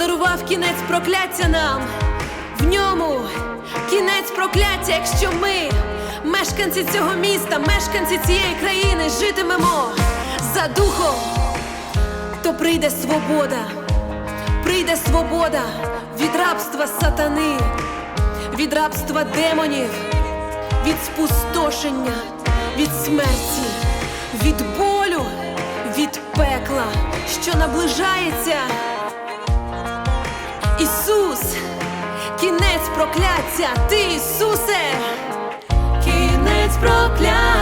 подарував кінець прокляття нам. В ньому кінець прокляття, якщо ми, мешканці цього міста, мешканці цієї країни, житимемо за духом, то прийде свобода, прийде свобода від рабства сатани, від рабства демонів, від спустошення, від смерті, від болю, від пекла, що наближається. прокляття, ти Ісусе, кінець прокляття.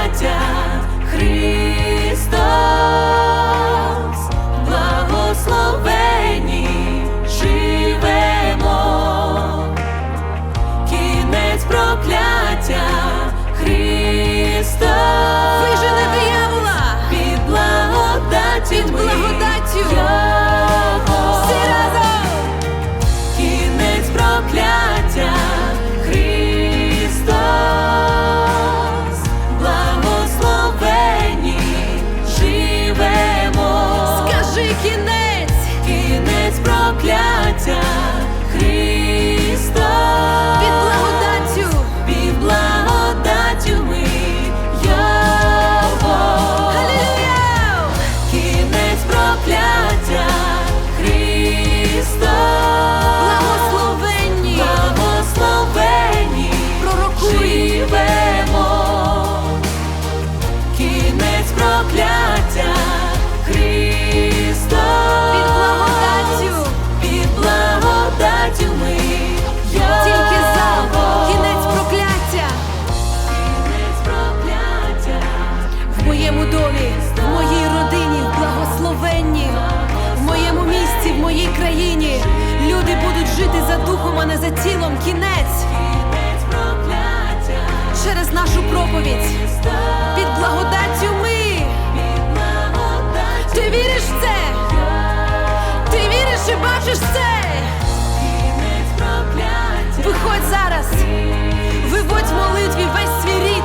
кінець через нашу проповідь. Під благодаттю ми. Ти віриш в це? Ти віриш і бачиш це? Виходь зараз, виводь молитві весь свій рід.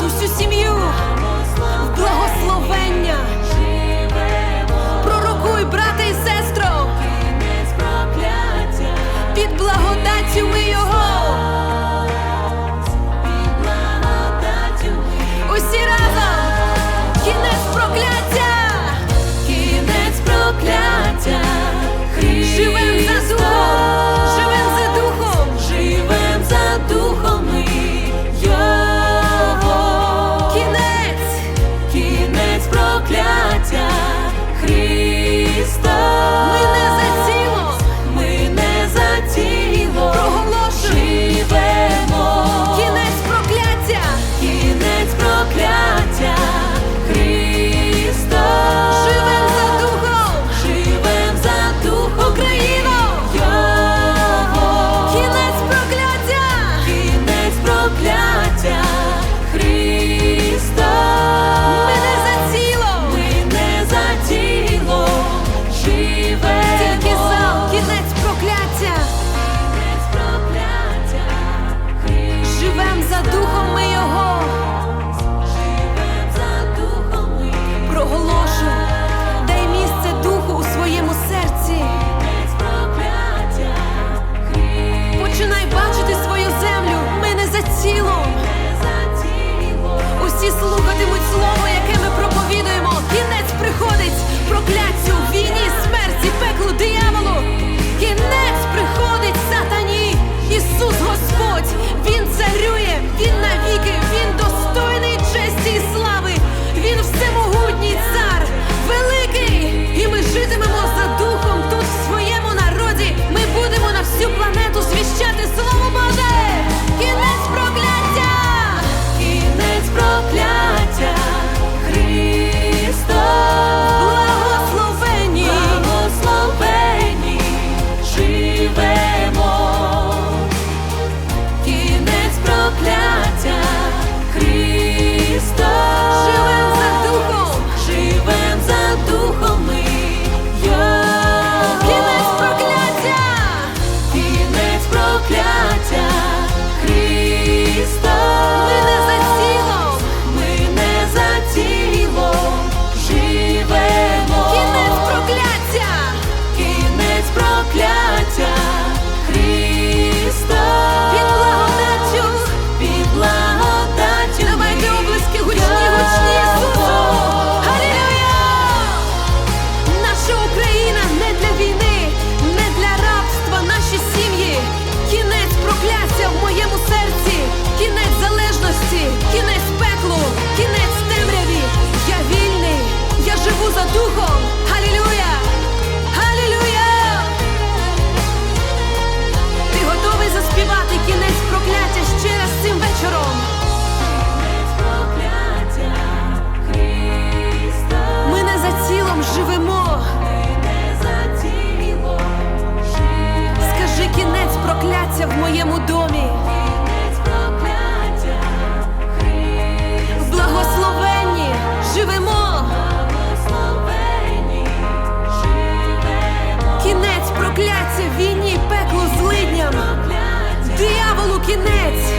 кінець,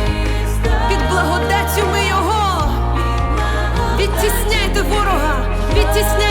під благодаттю ми його. Відтісняйте ворога, відтісняйте.